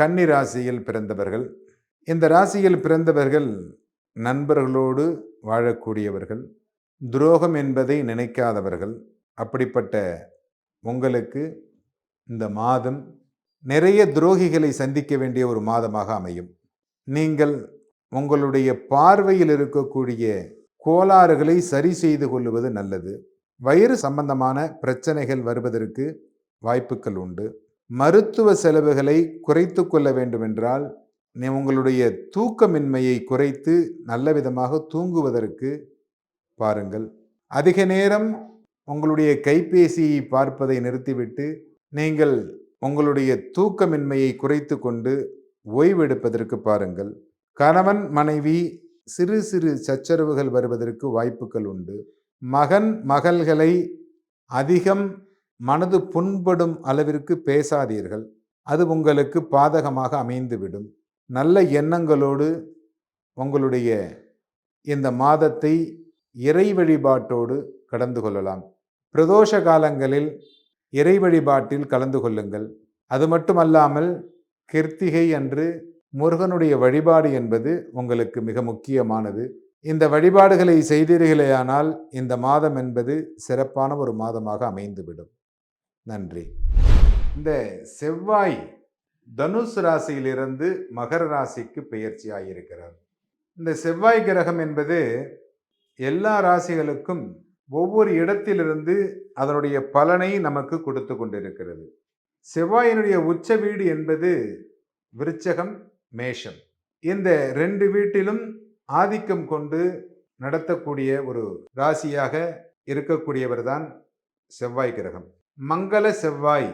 கன்னி ராசியில் பிறந்தவர்கள். இந்த ராசியில் பிறந்தவர்கள் நண்பர்களோடு வாழக்கூடியவர்கள். துரோகம் என்பதை நினைக்காதவர்கள். அப்படிப்பட்ட உங்களுக்கு இந்த மாதம் நிறைய துரோகிகளை சந்திக்க வேண்டிய ஒரு மாதமாக அமையும். நீங்கள் உங்களுடைய பார்வையில் இருக்கக்கூடிய கோளாறுகளை சரி செய்து கொள்வது நல்லது. வயிறு சம்பந்தமான பிரச்சனைகள் வருவதற்கு வாய்ப்புகள் உண்டு. மருத்துவ செலவுகளை குறைத்து கொள்ள வேண்டுமென்றால் நீ உங்களுடைய தூக்கமின்மையை குறைத்து நல்ல விதமாக தூங்குவதற்கு பாருங்கள். அதிக நேரம் உங்களுடைய கைபேசியை பார்ப்பதை நிறுத்திவிட்டு நீங்கள் உங்களுடைய தூக்கமின்மையை குறைத்து கொண்டு ஓய்வெடுப்பதற்கு பாருங்கள். கணவன் மனைவி சிறு சிறு சச்சரவுகள் வருவதற்கு வாய்ப்புகள் உண்டு. மகன் மகள்களை அதிகம் மனது புண்படும் அளவிற்கு பேசாதீர்கள். அது உங்களுக்கு பாதகமாக அமைந்துவிடும். நல்ல எண்ணங்களோடு உங்களுடைய இந்த மாதத்தை இறை வழிபாட்டோடு கடந்து கொள்ளலாம். பிரதோஷ காலங்களில் இறை வழிபாட்டில் கலந்து கொள்ளுங்கள். அது மட்டுமல்லாமல் கிருத்திகை அன்று முருகனுடைய வழிபாடு என்பது உங்களுக்கு மிக முக்கியமானது. இந்த வழிபாடுகளை செய்தீர்களேயானால் இந்த மாதம் என்பது சிறப்பான ஒரு மாதமாக அமைந்துவிடும். நன்றி. இந்த செவ்வாய் தனுஷ் ராசியிலிருந்து மகர ராசிக்கு பெயர்ச்சியாகியிருக்கிறார் இந்த செவ்வாய் கிரகம் என்பது எல்லா ராசிகளுக்கும் ஒவ்வொரு இடத்திலிருந்து அதனுடைய பலனை நமக்கு கொடுத்து கொண்டிருக்கிறது. செவ்வாயினுடைய உச்ச வீடு என்பது விருச்சகம் மேஷம். இந்த ரெண்டு வீட்டிலும் ஆதிக்கம் கொண்டு நடத்தக்கூடிய ஒரு ராசியாக இருக்கக்கூடியவர் தான் செவ்வாய் கிரகம். மங்கள செவ்வாய்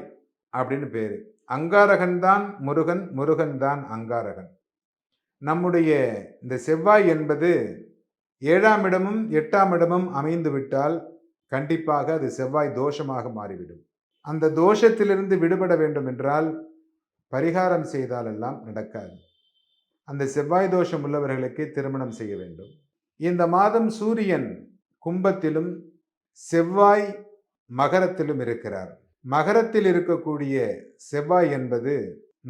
அப்படின்னு பேர். அங்காரகன் தான் முருகன் முருகன் தான் அங்காரகன். நம்முடைய இந்த செவ்வாய் என்பது ஏழாம் இடமும் எட்டாம் இடமும் அமைந்து விட்டால் கண்டிப்பாக அது செவ்வாய் தோஷமாக மாறிவிடும். அந்த தோஷத்திலிருந்து விடுபட வேண்டும் என்றால் பரிகாரம் செய்தாலெல்லாம் நடக்காது. அந்த செவ்வாய் தோஷம் உள்ளவர்களுக்கு திருமணம் செய்ய வேண்டும். இந்த மாதம் சூரியன் கும்பத்திலும் செவ்வாய் மகரத்திலும் இருக்கிறார். மகரத்தில் இருக்கக்கூடிய செவ்வாய் என்பது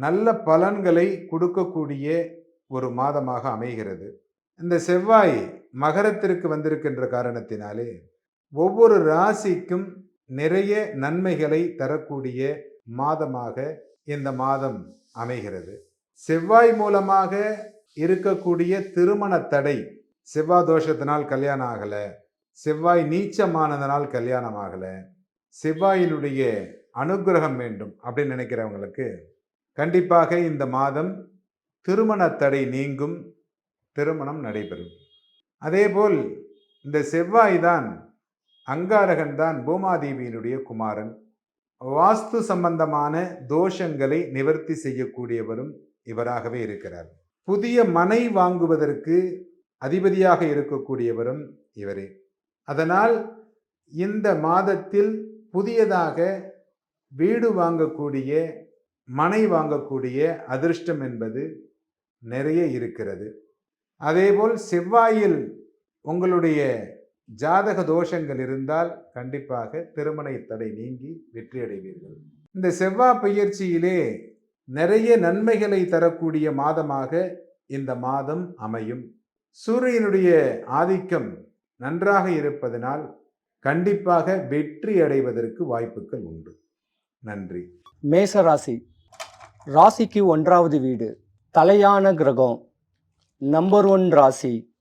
நல்ல பலன்களை கொடுக்கக்கூடிய ஒரு மாதமாக அமைகிறது. இந்த செவ்வாய் மகரத்திற்கு வந்திருக்கின்ற காரணத்தினாலே ஒவ்வொரு ராசிக்கும் நிறைய நன்மைகளை தரக்கூடிய மாதமாக இந்த மாதம் அமைகிறது. செவ்வாய் மூலமாக இருக்கக்கூடிய திருமண தடை செவ்வாய் தோஷத்தினால் கல்யாணம் ஆகலை. செவ்வாய் நீச்சமானதனால் கல்யாணம் ஆகலை செவ்வாயினுடைய அனுக்கிரகம் வேண்டும் அப்படின்னு நினைக்கிறவங்களுக்கு கண்டிப்பாக இந்த மாதம் திருமண தடை நீங்கும் திருமணம் நடைபெறும். அதேபோல் இந்த செவ்வாய் தான் அங்காரகன் தான் பூமாதேவியினுடைய குமாரன். வாஸ்து சம்பந்தமான தோஷங்களை நிவர்த்தி செய்யக்கூடியவரும் இவராகவே இருக்கிறார். புதிய மனை வாங்குவதற்கு அதிபதியாக இருக்கக்கூடியவரும் இவரே. அதனால் இந்த மாதத்தில் புதியதாக வீடு வாங்கக்கூடிய மனை வாங்கக்கூடிய அதிர்ஷ்டம் என்பது நிறைய இருக்கிறது. அதேபோல் செவ்வாயில் உங்களுடைய ஜாதக தோஷங்கள் இருந்தால் கண்டிப்பாக திருமண தடை நீங்கி வெற்றியடைவீர்கள் இந்த செவ்வாய் பயிற்சியிலே நிறைய நன்மைகளை தரக்கூடிய மாதமாக இந்த மாதம் அமையும். சூரியனுடைய ஆதிக்கம் நன்றாக இருப்பதனால் கண்டிப்பாக வெற்றி அடைவதற்கு வாய்ப்புகள் உண்டு. நன்றி. மேச ராசி. ராசிக்கு ஒன்றாவது வீடு. தலையான கிரகம். நம்பர் ஒன் ராசி.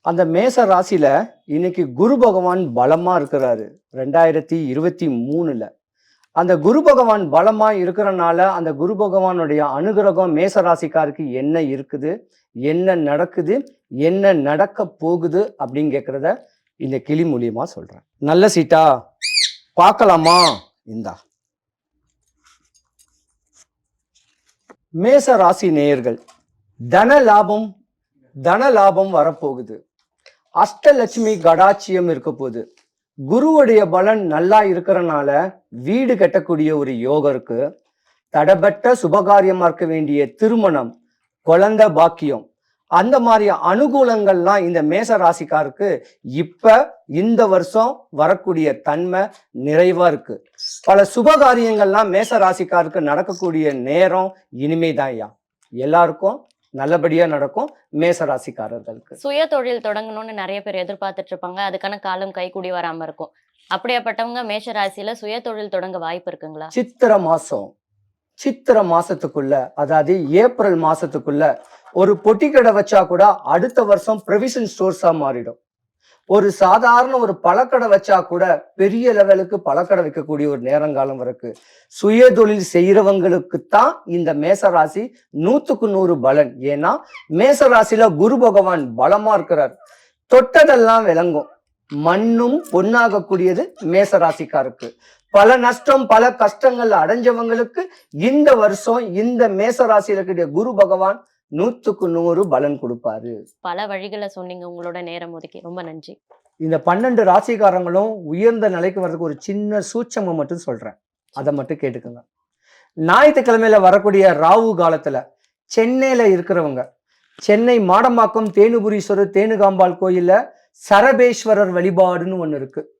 அந்த மேச ராசியில் இன்னைக்கு குரு பகவான் பலமாக இருக்கிறாரு. ரெண்டாயிரத்தி இருபத்தி மூணில். அந்த குரு பகவான் பலமாக இருக்கிறனால அந்த குரு பகவானுடைய அனுகிரகம் மேச ராசிக்காருக்கு என்ன இருக்குது? என்ன நடக்குது? என்ன நடக்க போகுது அப்படின்னு கேட்கறத இந்த கிளி மூலியமா சொல்றேன். நல்ல சீட்டா? பார்க்கலாமா? இந்தா. மேச ராசி நேயர்கள் தன லாபம் தன லாபம் வரப்போகுது. அஷ்டலட்சுமி கடாட்சியம் இருக்க போகுது. குருவுடைய பலன் நல்லா இருக்கிறனால வீடு கட்டக்கூடிய ஒரு யோகம் இருக்கு. தடபட்ட சுபகாரியமா இருக்க வேண்டிய திருமணம் குழந்தை பாக்கியம் அந்த மாதிரி அனுகூலங்கள்லாம் இந்த மேச ராசிக்காருக்கு இப்ப இந்த வருஷம் வரக்கூடிய தன்மை நிறைவா இருக்கு. பல சுபகாரியங்கள்லாம் மேச ராசிக்காருக்கு நடக்கக்கூடிய நேரம் இனிமைதான் ஐயா. எல்லாருக்கும் நல்லபடியா நடக்கும் மேச ராசிக்காரர்களுக்கு. சுய தொழில் தொடங்கணும்னு நிறைய பேர் எதிர்பார்த்துட்டு இருப்பாங்க. அதுக்கான காலம் கைக்கூடி வராம இருக்கும். அப்படியாப்பட்டவங்க மேஷ ராசியில சுய தொழில் தொடங்க வாய்ப்பு இருக்குங்களா? சித்திர மாசம். சித்திர மாசத்துக்குள்ள அதாவது ஏப்ரல் மாசத்துக்குள்ள ஒரு பொட்டி கடை வச்சா கூட அடுத்த வருஷம் ப்ரொவிஷன் ஸ்டோர்ஸா மாறிடும். ஒரு சாதாரண ஒரு பழக்கடை வச்சா கூட பெரிய லெவலுக்கு பழக்கடை வைக்கக்கூடிய ஒரு நேரங்காலம் இருக்கு. சுய தொழில் செய்யறவங்களுக்கு தான் இந்த மேசராசி நூத்துக்கு நூறு பலன். ஏன்னா மேசராசியில குரு பகவான் பலமா இருக்கிறார். தொட்டதெல்லாம் விளங்கும். மண்ணும் பொன்னாகக்கூடியது மேசராசிக்காருக்கு. பல நஷ்டம் பல கஷ்டங்கள் அடைஞ்சவங்களுக்கு இந்த வருஷம் இந்த மேசராசியில இருக்கக்கூடிய குரு பகவான் நூத்துக்கு நூறு பலன் கொடுப்பாரு. பல வழிகளை சொன்னீங்க. உங்களோட நேரம் ஒதுக்கி. ரொம்ப நன்றி. இந்த பன்னெண்டு ராசிக்காரங்களும் உயர்ந்த நிலைக்கு வர்றதுக்கு ஒரு சின்ன சூட்சமம் மட்டும் சொல்றேன். அதை மட்டும் கேட்டுக்கோங்க. ஞாயிற்றுக்கிழமையில வரக்கூடிய ராகு காலத்துல சென்னையில இருக்கிறவங்க சென்னை மாடம்பாக்கம் தேனுபுரீஸ்வரர் தேனுகாம்பாள் கோயில்ல சரபேஸ்வரர் வழிபாடுன்னு ஒண்ணு இருக்கு.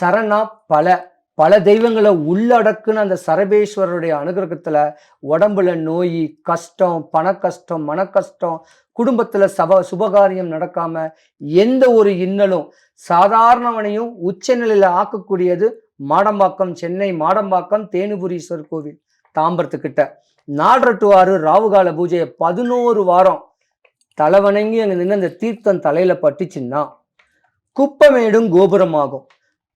சரணா பல. பல தெய்வங்களை உள்ளடக்குன்னு அந்த சரபேஸ்வரருடைய அனுகிரகத்துல உடம்புல நோய் கஷ்டம் பண கஷ்டம் மன கஷ்டம் குடும்பத்துல சப சுபகாரியம் நடக்காம எந்த ஒரு இன்னலும் சாதாரணவனையும் உச்சநிலையில் ஆக்கக்கூடியது மாடம்பாக்கம் சென்னை மாடம்பாக்கம் தேனுபுரீஸ்வர் கோவில் தாம்பரத்துக்கிட்ட. நாலரை டு ஆறு ராவுகால பூஜையை பதினோரு வாரம் தலை வணங்கி அங்க நின்று அந்த தீர்த்தம் தலையில பட்டுச்சுன்னா குப்பமேடும் கோபுரமாகும்.